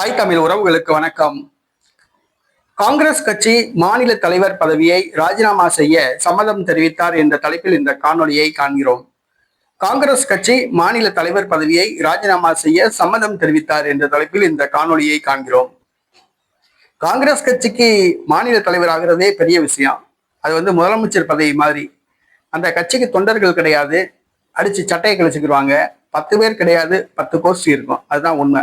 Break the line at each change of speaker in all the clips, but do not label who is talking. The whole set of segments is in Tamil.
தாய் தமிழ் உறவுகளுக்கு வணக்கம். காங்கிரஸ் கட்சி மாநில தலைவர் பதவியை ராஜினாமா செய்ய சம்மதம் தெரிவித்தார் என்ற தலைப்பில் இந்த காணொலியை காண்கிறோம். காங்கிரஸ் கட்சி மாநில தலைவர் பதவியை ராஜினாமா செய்ய சம்மதம் தெரிவித்தார் என்ற தலைப்பில் இந்த காணொலியை காண்கிறோம். காங்கிரஸ் கட்சிக்கு மாநில தலைவர் ஆகிறதே பெரிய விஷயம். அது வந்து முதலமைச்சர் பதவி மாதிரி. அந்த கட்சிக்கு தொண்டர்கள் கிடையாது. அடிச்சு சட்டையை கழிச்சுக்கிடுவாங்க பத்து பேர் கிடையாது பத்து கோஷ்டி இருக்கும். அதுதான் உண்மை.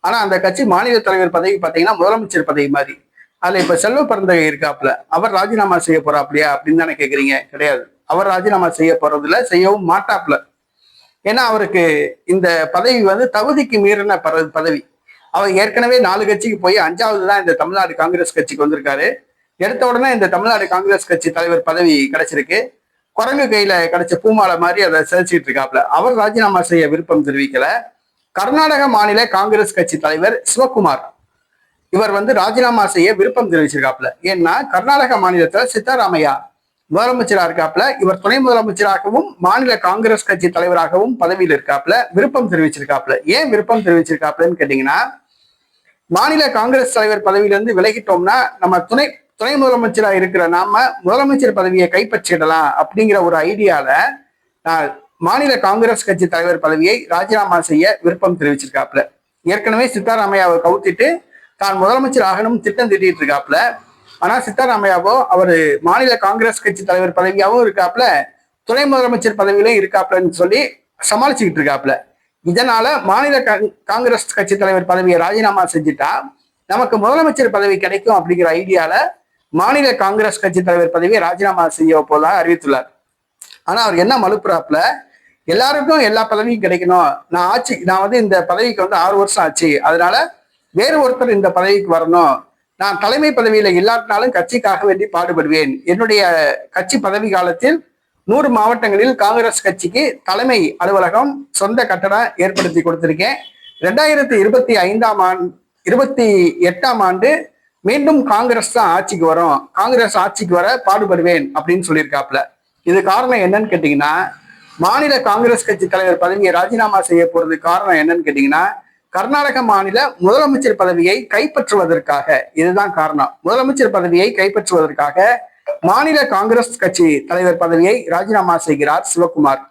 ஆனா அந்த கட்சி மாநில தலைவர் பதவி பாத்தீங்கன்னா முதலமைச்சர் பதவி மாதிரி. அதுல இப்ப செல்வ பிறந்தகை இருக்காப்ல அவர் ராஜினாமா செய்ய போறாப்லையா அப்படின்னு தானே கேக்குறீங்க? கிடையாது. அவர் ராஜினாமா செய்ய போறதுல செய்யவும் மாட்டாப்ல ஏன்னா அவருக்கு இந்த பதவி வந்து தகுதிக்கு மீறின பர- பதவி. அவர் ஏற்கனவே நாலு கட்சிக்கு போய் அஞ்சாவது தான் இந்த தமிழ்நாடு காங்கிரஸ் கட்சிக்கு வந்திருக்காரு. எடுத்த உடனே இந்த தமிழ்நாடு காங்கிரஸ் கட்சி தலைவர் பதவி கிடைச்சிருக்கு. குரங்கு கையில கிடைச்ச பூமாலை மாதிரி அதை செலுத்திட்டு இருக்காப்ல அவர் ராஜினாமா செய்ய விருப்பம் தெரிவிக்கல. கர்நாடக மாநில காங்கிரஸ் கட்சி தலைவர் சிவகுமார். இவர் வந்து ராஜினாமா செய்ய விருப்பம் தெரிவிச்சிருக்காப்ல ஏன்னா கர்நாடக மாநிலத்துல சித்தராமையா முதலமைச்சரா இருக்காப்ல இவர் துணை முதலமைச்சராகவும் மாநில காங்கிரஸ் கட்சி தலைவராகவும் பதவியில் இருக்காப்ல விருப்பம் தெரிவிச்சிருக்காப்ல ஏன் விருப்பம் தெரிவிச்சிருக்காப்லன்னு கேட்டீங்கன்னா மாநில காங்கிரஸ் தலைவர் பதவியிலிருந்து விலகிட்டோம்னா நம்ம துணை துணை முதலமைச்சரா இருக்கிற நாம முதலமைச்சர் பதவியை கைப்பற்றிடலாம் அப்படிங்கிற ஒரு ஐடியால நான் மாநில காங்கிரஸ் கட்சி தலைவர் பதவியை ராஜினாமா செய்ய விருப்பம் தெரிவிச்சிருக்காப்ல ஏற்கனவே சித்தாராமையாவை கவுத்திட்டு தான் முதலமைச்சர் ஆகணும் திட்டம் திட்டிட்டு இருக்காப்ல ஆனா சித்தாராமையாவோ அவர் மாநில காங்கிரஸ் கட்சி தலைவர் பதவியாகவும் இருக்காப்ல துணை முதலமைச்சர் பதவியிலும் இருக்காப்லன்னு சொல்லி சமாளிச்சுக்கிட்டு இருக்காப்ல இதனால மாநில காங்கிரஸ் கட்சி தலைவர் பதவியை ராஜினாமா செஞ்சுட்டா நமக்கு முதலமைச்சர் பதவி கிடைக்கும் அப்படிங்கிற ஐடியால மாநில காங்கிரஸ் கட்சி தலைவர் பதவியை ராஜினாமா செய்ய போதாக அறிவித்துள்ளார். ஆனா அவர் என்ன மலுப்புறாப்புல எல்லாருக்கும் எல்லா பதவியும் கிடைக்கணும். நான் ஆட்சி நான் வந்து இந்த பதவிக்கு வந்து ஆறு வருஷம் ஆச்சு. அதனால வேறு ஒருத்தர் இந்த பதவிக்கு வரணும். நான் தலைமை பதவியில இல்லாட்டினாலும் கட்சிக்காக வேண்டி பாடுபடுவேன். என்னுடைய கட்சி பதவி காலத்தில் நூறு மாவட்டங்களில் காங்கிரஸ் கட்சிக்கு தலைமை அலுவலகம் சொந்த கட்டணம் ஏற்படுத்தி கொடுத்திருக்கேன். ரெண்டாயிரத்தி இருபத்தி ஐந்தாம் ஆண்டு இருபத்தி எட்டாம் ஆண்டு மீண்டும் காங்கிரஸ் தான் ஆட்சிக்கு வரும். காங்கிரஸ் ஆட்சிக்கு வர பாடுபடுவேன் அப்படின்னு சொல்லியிருக்காப்ல இது காரணம் என்னன்னு கேட்டீங்கன்னா மாநில காங்கிரஸ் கட்சி தலைவர் பதவியை ராஜினாமா செய்ய போறது காரணம் என்னன்னு கேட்டீங்கன்னா கர்நாடக மாநில முதலமைச்சர் பதவியை கைப்பற்றுவதற்காக இதுதான் காரணம். முதலமைச்சர் பதவியை கைப்பற்றுவதற்காக மாநில காங்கிரஸ் கட்சி தலைவர் பதவியை ராஜினாமா செய்கிறார் சிவகுமார்